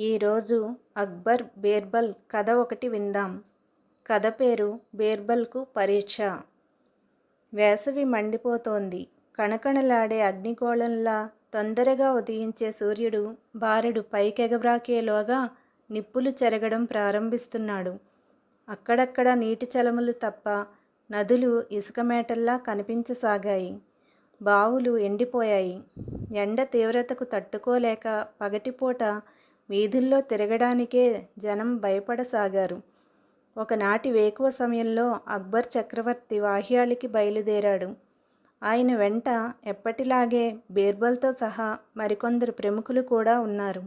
ఈరోజు అక్బర్ బీర్బల్ కథ ఒకటి విందాం. కథ పేరు బీర్బల్కు పరీక్ష. వేసవి మండిపోతోంది. కణకణలాడే అగ్నిగోళంలా తొందరగా ఉదయించే సూర్యుడు బారెడు పైకెగబ్రాకేలోగా నిప్పులు చెరగడం ప్రారంభిస్తున్నాడు. అక్కడక్కడ నీటి చలములు తప్ప నదులు ఇసుక మేటల్లా కనిపించసాగాయి. బావులు ఎండిపోయాయి. ఎండ తీవ్రతకు తట్టుకోలేక పగటిపూట వీధుల్లో తిరగడానికే జనం భయపడసాగారు. ఒకనాటి వేకువ సమయంలో అక్బర్ చక్రవర్తి వాహ్యాళికి బయలుదేరాడు. ఆయన వెంట ఎప్పటిలాగే బీర్బల్తో సహా మరికొందరు ప్రముఖులు కూడా ఉన్నారు.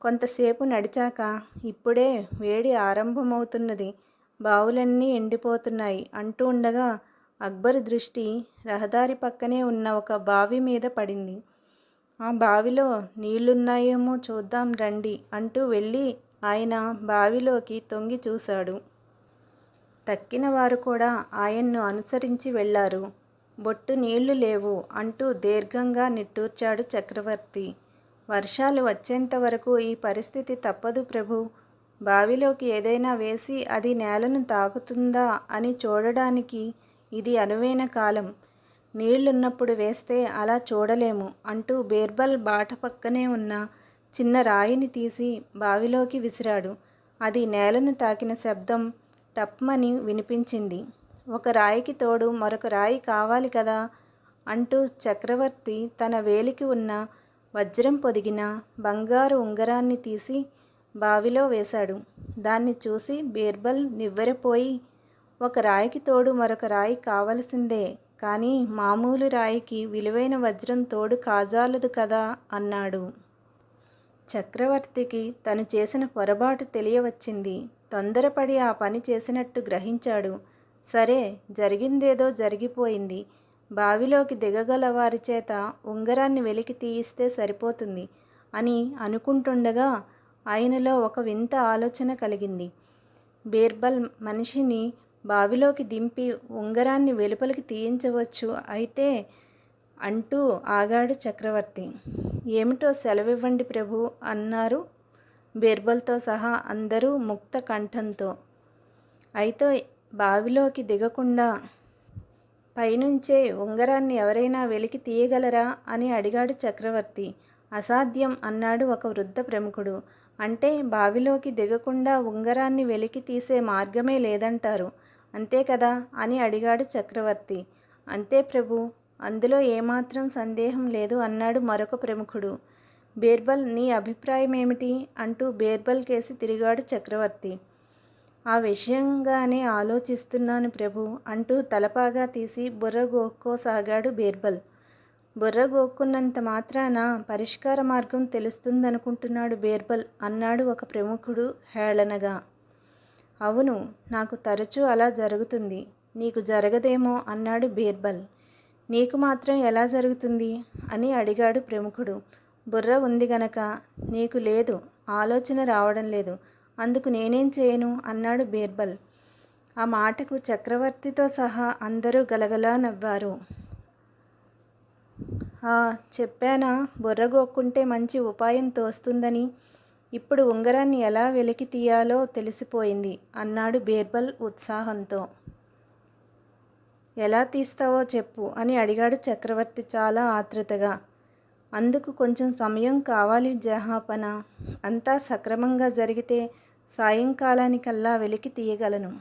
కొంతసేపు నడిచాక ఇప్పుడే వేడి ఆరంభమవుతున్నది. బావులన్నీ ఎండిపోతున్నాయి అంటూ ఉండగా అక్బర్ దృష్టి రహదారి పక్కనే ఉన్న ఒక బావి మీద పడింది. ఆ బావిలో నీళ్ళున్నాయేమో చూద్దాం రండి అంటూ వెళ్ళి ఆయన బావిలోకి తొంగి చూశాడు. తక్కిన వారు కూడా ఆయన్ను అనుసరించి వెళ్ళారు. బొట్టు నీళ్ళు లేవు అంటూ దీర్ఘంగా నిట్టూర్చాడు చక్రవర్తి. వర్షాలు వచ్చేంత వరకు ఈ పరిస్థితి తప్పదు ప్రభు. బావిలోకి ఏదైనా వేసి అది నేలను తాకుతుందా అని చూడడానికి ఇది అనువైన కాలం. నీళ్ళున్నప్పుడు వేస్తే అలా చూడలేము అంటూ బీర్బల్ బాట పక్కనే ఉన్న చిన్న రాయిని తీసి బావిలోకి విసిరాడు. అది నేలను తాకిన శబ్దం టప్మని వినిపించింది. ఒక రాయికి తోడు మరొక రాయి కావాలి కదా అంటూ చక్రవర్తి తన వేలికి ఉన్న వజ్రం పొదిగిన బంగారు ఉంగరాన్ని తీసి బావిలో వేశాడు. దాన్ని చూసి బీర్బల్ నివ్వెరపోయి ఒక రాయికి తోడు మరొక రాయి కావలసిందే కానీ మామూలు రాయికి విలువైన వజ్రం తోడు కాజాలదు కదా అన్నాడు. చక్రవర్తికి తను చేసిన పొరపాటు తెలియవచ్చింది. తొందరపడి ఆ పని చేసినట్టు గ్రహించాడు. సరే జరిగిందేదో జరిగిపోయింది. బావిలోకి దిగగల వారి చేత ఉంగరాన్ని వెలికి తీయిస్తే సరిపోతుంది అని అనుకుంటుండగా ఆయనలో ఒక వింత ఆలోచన కలిగింది. బీర్బల్ మనిషిని బావిలోకి దింపి ఉంగరాన్ని వెలుపలికి తీయించవచ్చు. అయితే అంటూ ఆగాడు చక్రవర్తి. ఏమిటో సెలవివ్వండి ప్రభు అన్నారు బీర్బల్తో సహా అందరూ ముక్త కంఠంతో. అయితే బావిలోకి దిగకుండా పైనుంచే ఉంగరాన్ని ఎవరైనా వెలికి తీయగలరా అని అడిగాడు చక్రవర్తి. అసాధ్యం అన్నాడు ఒక వృద్ధ ప్రముఖుడు. అంటే బావిలోకి దిగకుండా ఉంగరాన్ని వెలికి తీసే మార్గమే లేదంటారు. అంతే కదా అని అడిగాడు చక్రవర్తి. అంతే ప్రభు అందులో ఏమాత్రం సందేహం లేదు అన్నాడు మరొక ప్రముఖుడు. బీర్బల్ నీ అభిప్రాయం ఏమిటి అంటూ బీర్బల్ కేసి తిరిగాడు చక్రవర్తి. ఆ విషయంగానే ఆలోచిస్తున్నాను ప్రభు అంటూ తలపాగా తీసి బుర్ర గోక్కోసాగాడు బీర్బల్. బుర్ర గోక్కున్నంత మాత్రాన పరిష్కార మార్గం తెలుస్తుందనుకుంటున్నాడు బీర్బల్ అన్నాడు ఒక ప్రముఖుడు హేళనగా. అవును నాకు తరచూ అలా జరుగుతుంది. నీకు జరగదేమో అన్నాడు బీర్బల్. నీకు మాత్రం ఎలా జరుగుతుంది? అని అడిగాడు ప్రముఖుడు. బుర్ర ఉంది గనక నీకు లేదు ఆలోచన రావడం లేదు. అందుకు నేనేం చేయను? అన్నాడు బీర్బల్. ఆ మాటకు చక్రవర్తితో సహా అందరూ గలగలా నవ్వారు. చెప్పానా? బుర్రగోక్కుంటే మంచి ఉపాయం తోస్తుందని ఇప్పుడు ఉంగరాన్ని ఎలా వెలికి తీయాలో తెలిసిపోయింది అన్నాడు బీర్బల్ ఉత్సాహంతో. ఎలా తీస్తావో చెప్పు అని అడిగాడు చక్రవర్తి చాలా ఆతృతగా అందుకు కొంచెం సమయం కావాలి జహాపన. అంతా సక్రమంగా జరిగితే సాయంకాలానికల్లా వెలికి తీయగలను.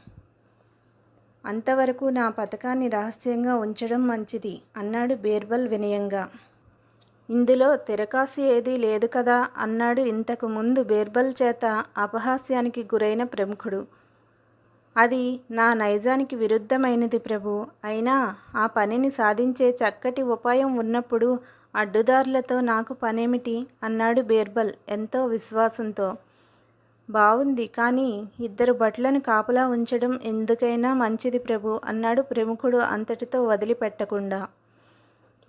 అంతవరకు నా పథకాన్ని రహస్యంగా ఉంచడం మంచిది అన్నాడు బీర్బల్ వినయంగా. ఇందులో తిరకాసు ఏదీ లేదు కదా అన్నాడు ఇంతకు ముందు బీర్బల్ చేత అపహాస్యానికి గురైన ప్రముఖుడు. అది నా నైజానికి విరుద్ధమైనది ప్రభు. అయినా ఆ పనిని సాధించే చక్కటి ఉపాయం ఉన్నప్పుడు అడ్డుదారులతో నాకు పనేమిటి? అన్నాడు బీర్బల్ ఎంతో విశ్వాసంతో. బాగుంది కానీ ఇద్దరు బట్లను కాపలా ఉంచడం ఎందుకైనా మంచిది ప్రభు అన్నాడు ప్రముఖుడు అంతటితో వదిలిపెట్టకుండా.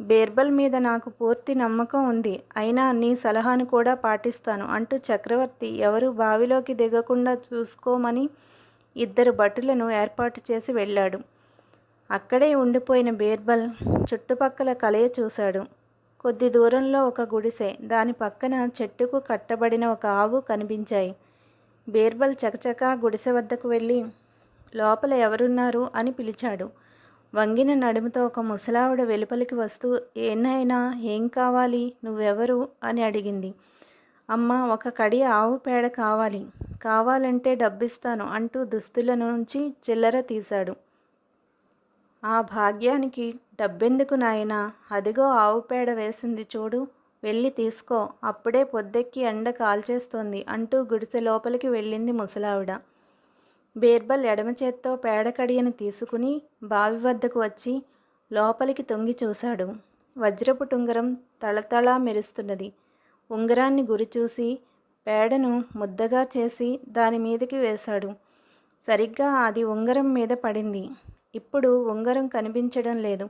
బీర్బల్ మీద నాకు పూర్తి నమ్మకం ఉంది. అయినా నీ సలహాను కూడా పాటిస్తాను. అంటూ చక్రవర్తి ఎవరు బావిలోకి దిగకుండా చూసుకోమని ఇద్దరు భటులను ఏర్పాటు చేసి వెళ్ళాడు. అక్కడే ఉండిపోయిన బీర్బల్ చుట్టుపక్కల కలయ చూశాడు. కొద్ది దూరంలో ఒక గుడిసె. దాని పక్కన చెట్టుకు కట్టబడిన ఒక ఆవు కనిపించాయి. బీర్బల్ చకచకా గుడిసె వద్దకు వెళ్ళి లోపల ఎవరున్నారు? అని పిలిచాడు. వంగిన నడుముతో ఒక ముసలావిడ వెలుపలికి వస్తూ ఏనైనా ఏం కావాలి? నువ్వెవరు? అని అడిగింది. అమ్మ ఒక కడి ఆవు పేడ కావాలి. కావాలంటే డబ్బిస్తాను అంటూ దుస్తుల నుంచి చిల్లర తీశాడు. ఆ భాగ్యానికి డబ్బెందుకు నాయనా? అదిగో ఆవు పేడ వేసింది చూడు. వెళ్ళి తీసుకో. అప్పుడే పొద్దెక్కి ఎండ కాల్చేస్తోంది అంటూ గుడిసె లోపలికి వెళ్ళింది ముసలావిడ. బీర్బల్ ఎడమ చేత్తో పేడ కడియను తీసుకుని బావి వద్దకు వచ్చి లోపలికి తొంగి చూశాడు. వజ్రపు టుంగరం తళతళా మెరుస్తున్నది. ఉంగరాన్ని గురిచూసి పేడను ముద్దగా చేసి దాని మీదకి వేశాడు. సరిగ్గా అది ఉంగరం మీద పడింది. ఇప్పుడు ఉంగరం కనిపించడం లేదు.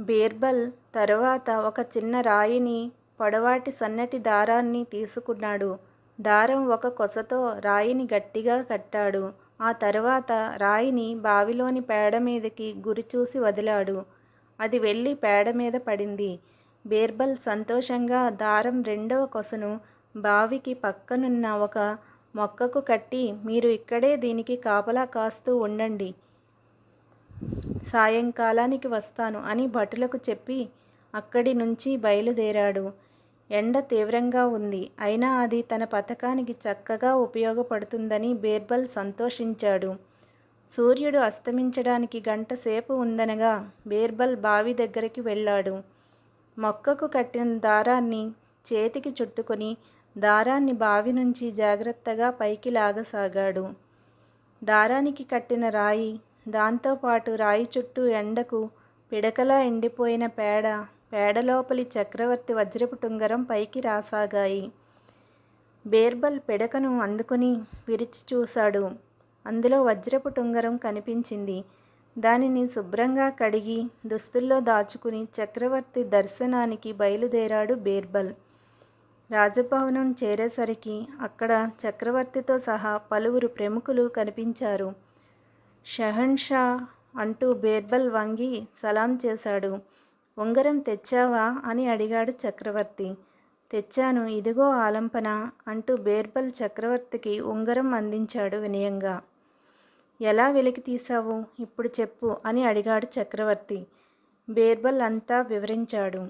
బీర్బల్ తర్వాత ఒక చిన్న రాయిని పొడవాటి సన్నటి దారాన్ని తీసుకున్నాడు. దారం ఒక కొసతో రాయిని గట్టిగా కట్టాడు. ఆ తర్వాత రాయిని బావిలోని పేడ మీదకి గురిచూసి వదిలాడు. అది వెళ్ళి పేడ మీద పడింది. బీర్బల్ సంతోషంగా దారం రెండవ కొసను బావికి పక్కనున్న ఒక మొక్కకు కట్టి మీరు ఇక్కడే దీనికి కాపలా కాస్తూ ఉండండి. సాయంకాలానికి వస్తాను అని భటులకు చెప్పి అక్కడి నుంచి బయలుదేరాడు. ఎండ తీవ్రంగా ఉంది. అయినా అది తన పథకానికి చక్కగా ఉపయోగపడుతుందని బీర్బల్ సంతోషించాడు. సూర్యుడు అస్తమించడానికి గంట సేపు ఉందనగా బీర్బల్ బావి దగ్గరికి వెళ్ళాడు. మొక్కకు కట్టిన దారాన్ని చేతికి చుట్టుకొని దారాన్ని బావి నుంచి జాగ్రత్తగా పైకి లాగసాగాడు. దారానికి కట్టిన రాయి దాంతోపాటు రాయి చుట్టూ ఎండకు పిడకలా ఎండిపోయిన పేడ పేడలోపలి చక్రవర్తి వజ్రపు టుంగరం పైకి రాసాగాయి. బేర్బల్ పిడకను అందుకుని విరిచి చూశాడు. అందులో వజ్రపు టుంగరం కనిపించింది. దానిని శుభ్రంగా కడిగి దుస్తుల్లో దాచుకుని చక్రవర్తి దర్శనానికి బయలుదేరాడు బీర్బల్. రాజభవనం చేరేసరికి అక్కడ చక్రవర్తితో సహా పలువురు ప్రముఖులు కనిపించారు. షహన్షా అంటూ బీర్బల్ వంగి సలాం చేశాడు. ఉంగరం తెచ్చావా? అని అడిగాడు చక్రవర్తి. తెచ్చాను. ఇదిగో ఆలంపన అంటూ బీర్బల్ చక్రవర్తికి ఉంగరం అందించాడు వినయంగా. ఎలా వెలికి తీసావు ఇప్పుడు చెప్పు అని అడిగాడు చక్రవర్తి. బీర్బల్ అంతా వివరించాడు.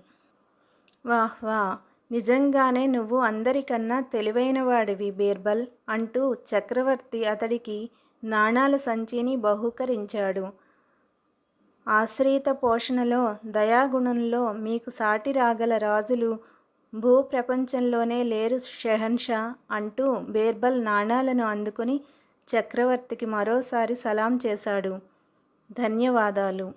వాహ్ వా. నిజంగానే నువ్వు అందరికన్నా తెలివైనవాడివి బీర్బల్ అంటూ చక్రవర్తి అతడికి నాణాల సంచిని బహూకరించాడు. ఆశ్రిత పోషణలో దయాగుణంలో మీకు సాటి రాగల రాజులు భూప్రపంచంలోనే లేరు షెహన్షా అంటూ బీర్బల్ నాణాలను అందుకుని చక్రవర్తికి మరోసారి సలాం చేశాడు. ధన్యవాదాలు.